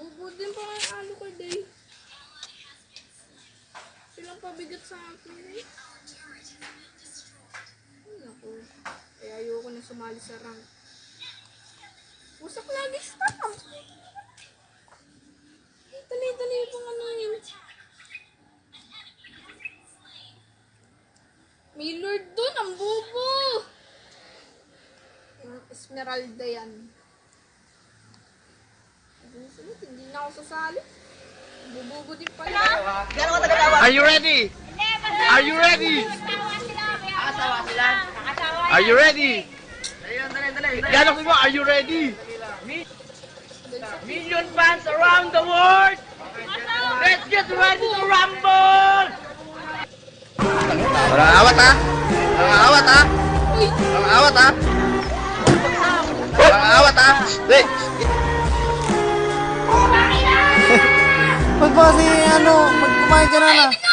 Bubod din pa ang alo ko day. Silang pabigat sa akin eh. Ay. Kaya ayoko na sumali sa rank. Usak lagi spam. Dali-dali pang ano yun. May lord dun, ang bubo. bobo. Esmeralda yan. Sasali. Bubugo din pala. Are you ready? Are you ready? Are you ready? Gano'n ko mo, are you ready? Million fans around the world! Let's get ready to rumble! Walang awat ha? Walang awat ha? Walang awat ha? Walang awat ha? Hey! Huwag ba kasi ano, magkumain ka na na.